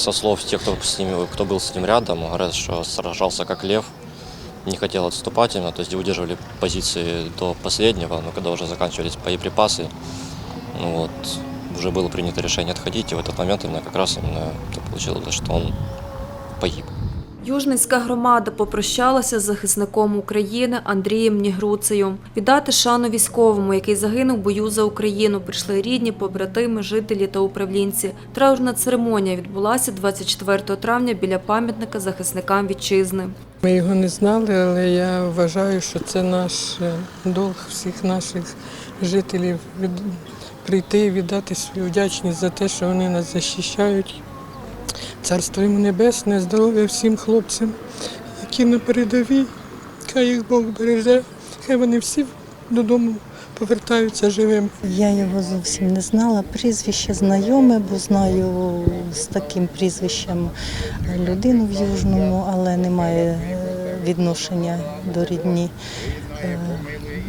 со слов тех, кто, с ним, кто был с ним рядом, говорят, что сражался как лев, не хотел отступать именно, то есть удерживали позиции до последнего, но когда уже заканчивались боеприпасы, ну вот, уже было принято решение отходить, и в этот момент именно как раз именно получилось, что он погиб. Южницька громада попрощалася з захисником України Андрієм Нігруцею. Віддати шану військовому, який загинув в бою за Україну, прийшли рідні, побратими, жителі та управлінці. Траурна церемонія відбулася 24 травня біля пам'ятника захисникам вітчизни. Ми його не знали, але я вважаю, що це наш е, долг всіх наших жителів прийти і віддати свою вдячність за те, що вони нас захищають. Царство йому небесне, здоров'я всім хлопцям, які на передовій. Хай їх Бог береже, хай вони всі додому повертаються живим. Я його зовсім не знала. Прізвище знайоме, бо знаю з таким прізвищем людину в Южному, але немає е, відношення до рідні. Е,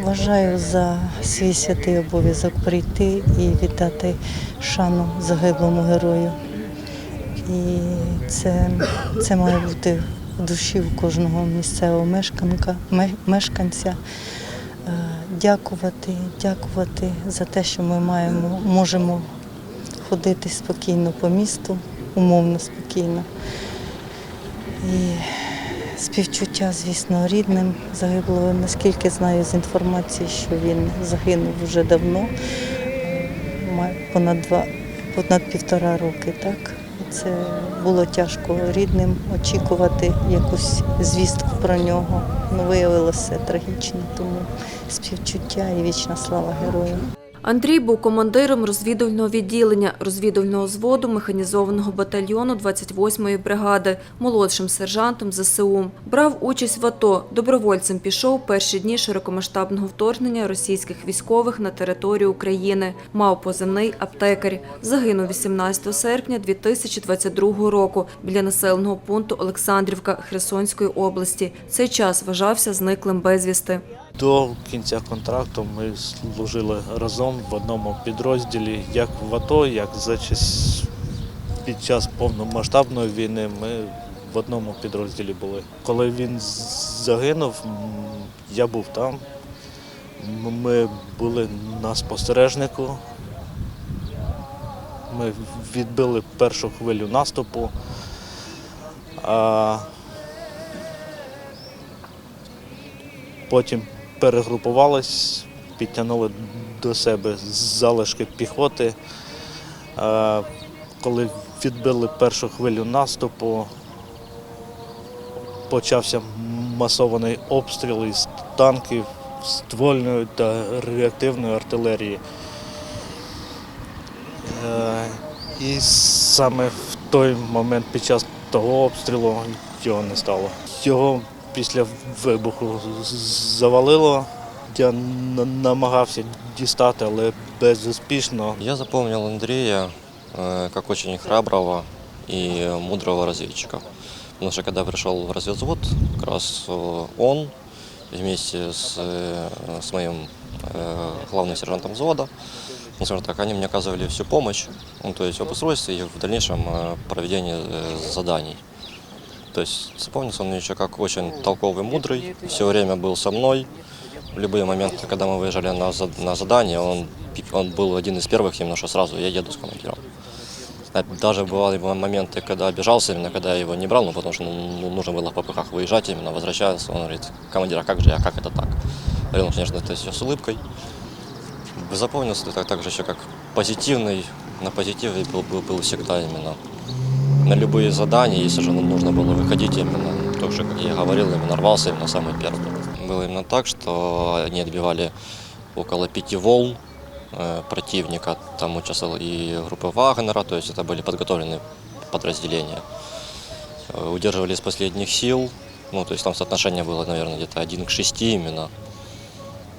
Вважаю за свій святий обов'язок прийти і віддати шану загиблому герою. І це, це має бути в душі у кожного місцевого мешканка, мешканця. Е, Дякувати, дякувати за те, що ми маємо, можемо ходити спокійно по місту, умовно спокійно. І співчуття, звісно, рідним загиблого. Наскільки знаю з інформації, що він загинув вже давно, е, понад два, понад півтора роки, так. Це було тяжко рідним очікувати якусь звістку про нього. Ну, виявилося трагічно, тому співчуття і вічна слава героям. Андрій був командиром розвідувального відділення розвідувального зводу механізованого батальйону 28-ї бригади, молодшим сержантом ЗСУ. Брав участь в АТО. Добровольцем пішов перші дні широкомасштабного вторгнення російських військових на територію України. Мав позивний аптекар. Загинув 18 серпня 2022 року біля населеного пункту Олександрівка Херсонської області. Цей час вважався зниклим безвісти. До кінця контракту ми служили разом в одному підрозділі, як в АТО, як за час під час повномасштабної війни ми в одному підрозділі були. Коли він загинув, я був там. Ми були на спостережнику. Ми відбили першу хвилю наступу. А Потім перегрупувались, підтягнули до себе залишки піхоти. Е, Коли відбили першу хвилю наступу, почався масований обстріл із танків, ствольної та реактивної артилерії. Е, І саме в той момент під час того обстрілу його не стало. Його після вибуху з- завалило. Я н- намагався дістати, але безуспішно. Я запомнил Андрея э, как очень храброго и мудрого разведчика. Потому что когда пришел в разведвзвод, как раз э, он вместе с, э, с моим э, главным сержантом взвода, ну, скажем так, они мне оказывали всю помощь, ну, то есть в обустройстве и в дальнейшем э, проведении э, заданий. То есть запомнился он еще как очень толковый, мудрый, все время был со мной. В любые моменты, когда мы выезжали на, на задание, он, он был один из первых, именно что сразу я еду с командиром. Даже бывали моменты, когда обижался, именно когда я его не брал, ну, потому что ну, ну, нужно было в попыхах выезжать, именно возвращаться. Он говорит, командир, а как же я, как это так? Говорил, ну, конечно, это все с улыбкой. Запомнился это также еще как позитивный, на позитиве был, был, был всегда именно. На любые задания, если же ну, нужно было выходить именно, то, что, как я говорил, именно рвался именно самый первый. Было именно так, что они отбивали около пяти волн э, противника. Там участвовала и группа Вагнера, то есть это были подготовленные подразделения. Э, Удерживали из последних сил, ну, то есть там соотношение было, наверное, где-то 1 к 6 именно.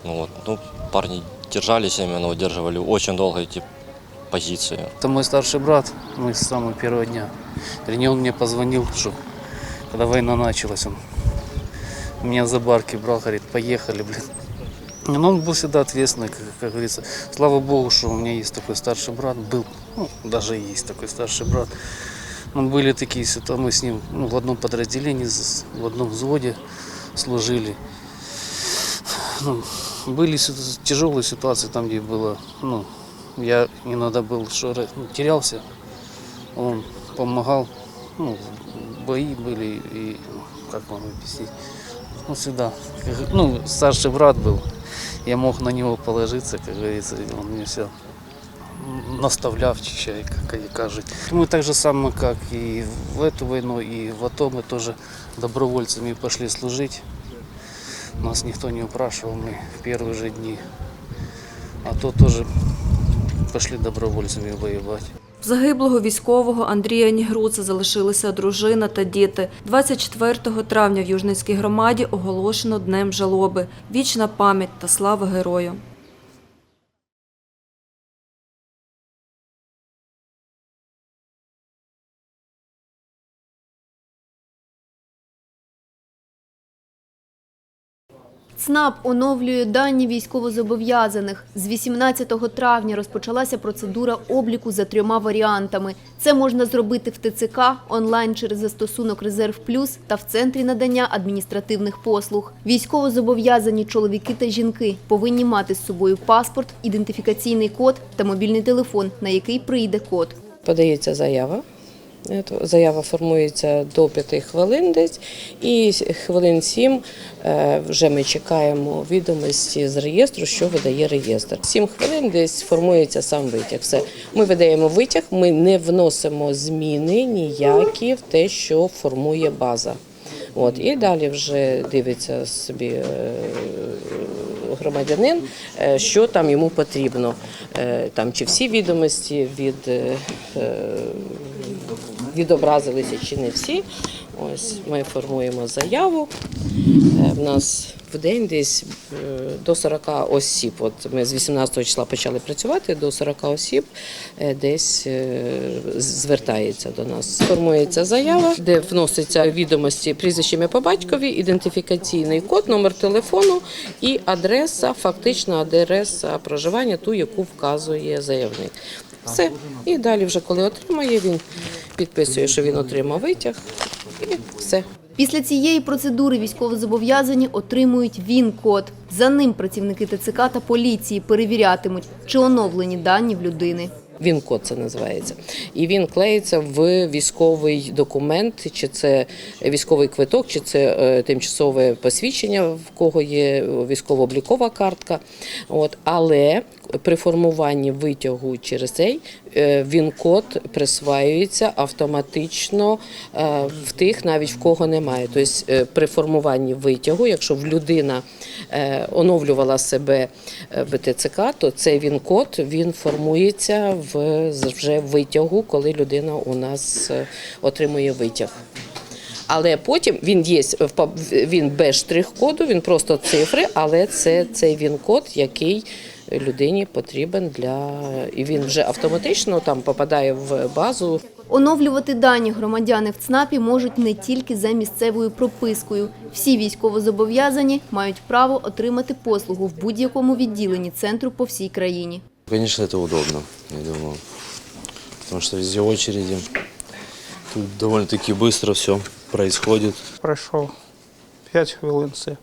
Ну, вот, ну, парни держались именно, удерживали очень долго эти позиции. Это мой старший брат, мы с самого первого дня. Вернее, он мне позвонил, что когда война началась, он меня за барки брал, говорит, поехали, блин. Но он был всегда ответственный, как, как говорится. Слава Богу, что у меня есть такой старший брат, был, ну, даже есть такой старший брат. Ну, были такие ситуации, мы с ним ну, в одном подразделении, в одном взводе служили. Ну, были тяжелые ситуации там, где было, ну, я иногда был, что ну, терялся, он помогал, ну, бои были, и, как вам объяснить, ну, всегда, ну, старший брат был, я мог на него положиться, как говорится, и он мне все наставляв чищай, как они кажут. Мы так же самое, как и в эту войну, и в АТО мы тоже добровольцами пошли служить. Нас никто не упрашивал, мы в первые же дни. А то тоже пошли добровольцами воевать. Загиблого військового Андрія Нігруца залишилися дружина та діти. 24 травня в Южницькій громаді оголошено Днем жалоби. Вічна пам'ять та слава герою. ЦНАП оновлює дані військовозобов'язаних. З 18 травня розпочалася процедура обліку за трьома варіантами. Це можна зробити в ТЦК, онлайн через застосунок «Резерв Плюс» та в Центрі надання адміністративних послуг. Військовозобов'язані чоловіки та жінки повинні мати з собою паспорт, ідентифікаційний код та мобільний телефон, на який прийде код. Подається заява. Заява формується до 5 хвилин десь, і хвилин 7 е, вже ми чекаємо відомості з реєстру, що видає реєстр. 7 хвилин десь формується сам витяг. Все. Ми видаємо витяг, ми не вносимо зміни ніякі в те, що формує база. От, і далі вже дивиться собі е, громадянин, е, що там йому потрібно. Там, чи всі відомості від, відобразилися, чи не всі. Ось ми формуємо заяву. Е, В нас в день десь е, до 40 осіб. От ми з 18 числа почали працювати, до 40 осіб е, десь звертається до нас. Формується заява, де вносяться відомості прізвище ім'я по батькові, ідентифікаційний код, номер телефону і адреса, фактична адреса проживання, ту, яку вказує заявник. Все. І далі, вже коли отримає, він підписує, що він отримав витяг, і все. Після цієї процедури військовозобов'язані отримують ВІН-код. За ним працівники ТЦК та поліції перевірятимуть, чи оновлені дані в людини. Він код це називається. І він клеїться в військовий документ, чи це військовий квиток, чи це е, тимчасове посвідчення, в кого є військово-облікова картка. От. Але при формуванні витягу через цей е, він код присваюється автоматично е, в тих, навіть в кого немає. Тобто е, при формуванні витягу, якщо людина оновлювала себе е, в ТЦК, то цей він код він формується в вже витягу, коли людина у нас отримує витяг. Але потім він є він без штрих-коду, він просто цифри, але це цей він код, який людині потрібен для і він вже автоматично там попадає в базу. Оновлювати дані громадяни в ЦНАПі можуть не тільки за місцевою пропискою. Всі військовозобов'язані мають право отримати послугу в будь-якому відділенні центру по всій країні. Конечно, это удобно, я думаю. Потому что везде очереди. Тут довольно-таки быстро все происходит. Пройшов 5 хвилин це.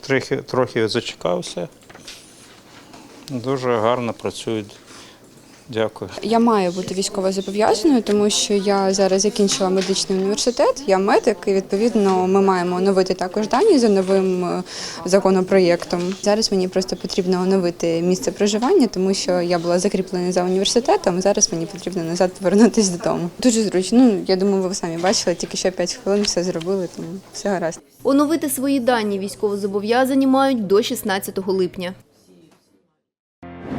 Трохи, трохи зачекався. Дуже гарно працюють. Дякую. Я маю бути військовозобов'язаною, тому що я зараз закінчила медичний університет, я медик, і відповідно ми маємо оновити також дані за новим е, законопроєктом. Зараз мені просто потрібно оновити місце проживання, тому що я була закріплена за університетом. Зараз мені потрібно назад повернутися додому. Дуже зручно. Ну я думаю, ви самі бачили, тільки що 5 хвилин все зробили, тому все гаразд. Оновити свої дані військовозобов'язані мають до 16 липня.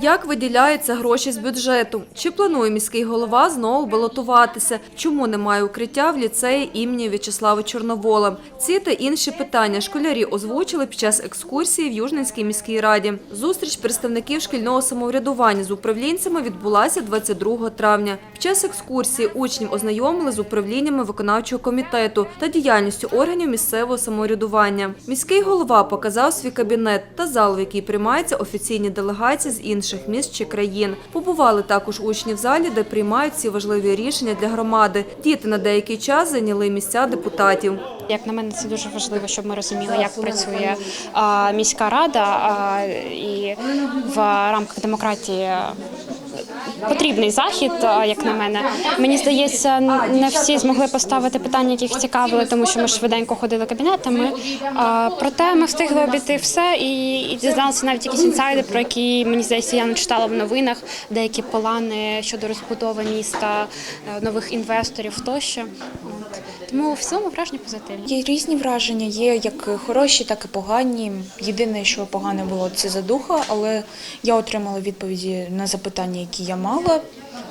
Як виділяються гроші з бюджету? Чи планує міський голова знову балотуватися? Чому немає укриття в ліцеї імені В'ячеслава Чорновола? Ці та інші питання школярі озвучили під час екскурсії в Южненській міській раді. Зустріч представників шкільного самоврядування з управлінцями відбулася 22 травня. Під час екскурсії учнів ознайомили з управліннями виконавчого комітету та діяльністю органів місцевого самоврядування. Міський голова показав свій кабінет та зал, в який приймаються офіційні делегації з інших міст чи країн. Побували також учні в залі, де приймають ці важливі рішення для громади. Діти на деякий час зайняли місця депутатів. Як на мене, це дуже важливо, щоб ми розуміли, як працює міська рада і в рамках демократії. Потрібний захід, як на мене. Мені здається, не всі змогли поставити питання, які їх цікавили, тому що ми швиденько ходили кабінетами. Проте ми встигли обійти все і, дізналися навіть якісь інсайди, про які мені здається, я не читала в новинах, деякі плани щодо розбудови міста, е, нових інвесторів тощо. Тому в цілому враження позитивні. Є різні враження, є як хороші, так і погані. Єдине, що погане було, це задуха, але я отримала відповіді на запитання, які я мала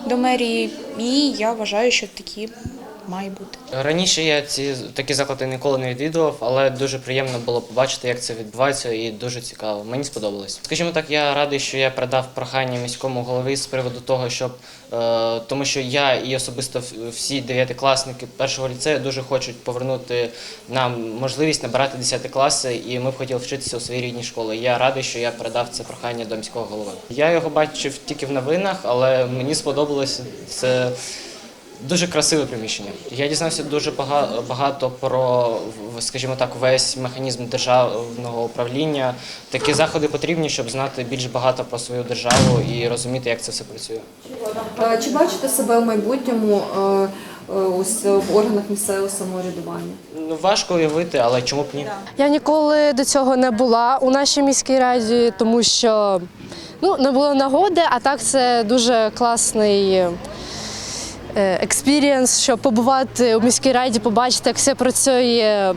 до мерії, і я вважаю, що такі має бути. Раніше я ці такі заклади ніколи не відвідував, але дуже приємно було побачити, як це відбувається, і дуже цікаво. Мені сподобалось. Скажімо так, я радий, що я передав прохання міському голові з приводу того, щоб е, тому, що я і особисто всі дев'ятикласники першого ліцею дуже хочуть повернути нам можливість набирати 10 класи, і ми б хотіли вчитися у своїй рідній школі. Я радий, що я передав це прохання до міського голови. Я його бачив тільки в новинах, але мені сподобалося це. Дуже красиве приміщення. Я дізнався дуже багато про, в- скажімо так, весь механізм державного управління. Такі заходи потрібні, щоб знати більш багато про свою державу і розуміти, як це все працює. Чи бачите себе в майбутньому в органах місцевого самоврядування? Ну важко уявити, але чому б ні? Я ніколи до цього не була у нашій міській раді, тому що ну, не було нагоди, а так це дуже класний е, експірієнс, щоб побувати у міській раді, побачити, як все працює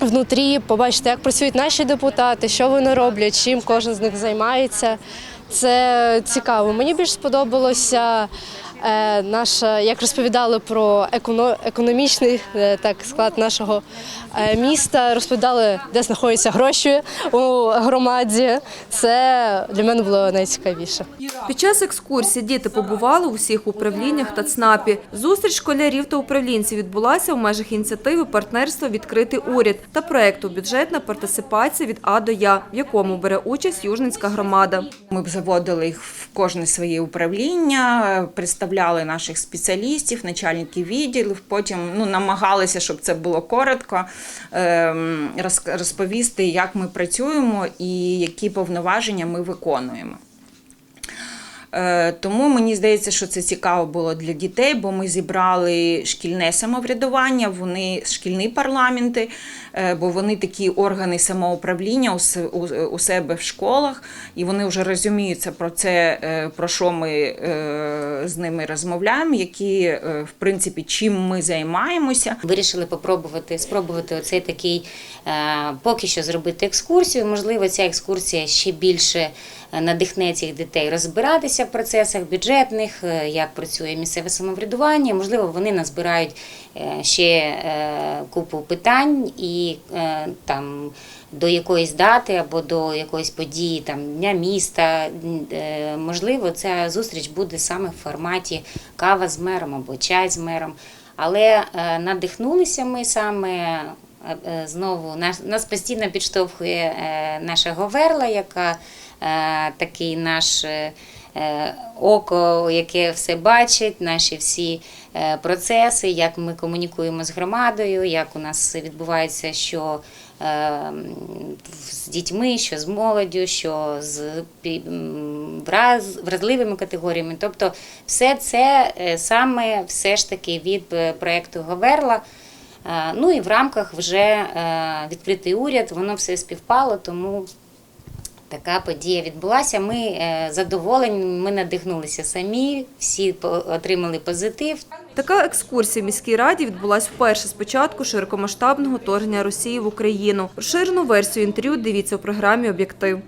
внутрі, побачити, як працюють наші депутати, що вони роблять, чим кожен з них займається. Це цікаво. Мені більш сподобалося наша, як розповідали про еконо, економічний е, так склад нашого е, міста, розповідали, де знаходяться гроші у громаді. Це для мене було найцікавіше. Під час екскурсії діти побували у всіх управліннях та ЦНАПі. Зустріч школярів та управлінців відбулася у межах ініціативи партнерства Відкритий уряд та проекту Бюджетна партисипація від А до Я, в якому бере участь Южницька громада. Ми б заводили їх в кожне своє управління, представляли наших спеціалістів, начальників відділів. Потім ну, намагалися, щоб це було коротко, ем, розповісти, як ми працюємо і які повноваження ми виконуємо. Е, Тому мені здається, що це цікаво було для дітей, бо ми зібрали шкільне самоврядування, вони шкільні парламенти, е, бо вони такі органи самоуправління у се- у- у себе в школах, і вони вже розуміються про це, е, про що ми з ними розмовляємо, які в принципі чим ми займаємося. Вирішили попробувати спробувати оцей такий поки що зробити екскурсію. Можливо, ця екскурсія ще більше надихне цих дітей розбиратися в процесах бюджетних, е, як працює місцеве самоврядування. Можливо, вони назбирають е, ще е, купу питань і там. До якоїсь дати або до якоїсь події, там дня міста, можливо, ця зустріч буде саме в форматі кава з мером або чай з мером. Але надихнулися ми саме знову нас, нас постійно підштовхує е, наша Говерла, яка е, такий наш е, е, око, яке все бачить, наші всі е, процеси, як ми комунікуємо з громадою, як у нас відбувається, що е, з дітьми, що з молоддю, що з враз, вразливими категоріями. Тобто, все це е, саме все ж таки від е, проєкту Говерла. Е, Ну і в рамках вже е, відкритий уряд, воно все співпало, тому така подія відбулася. Ми е, задоволені, ми надихнулися самі, всі отримали позитив. Така екскурсія в міській раді відбулась вперше з початку широкомасштабного вторгнення Росії в Україну. Розширену версію інтерв'ю дивіться у програмі Об'єктив.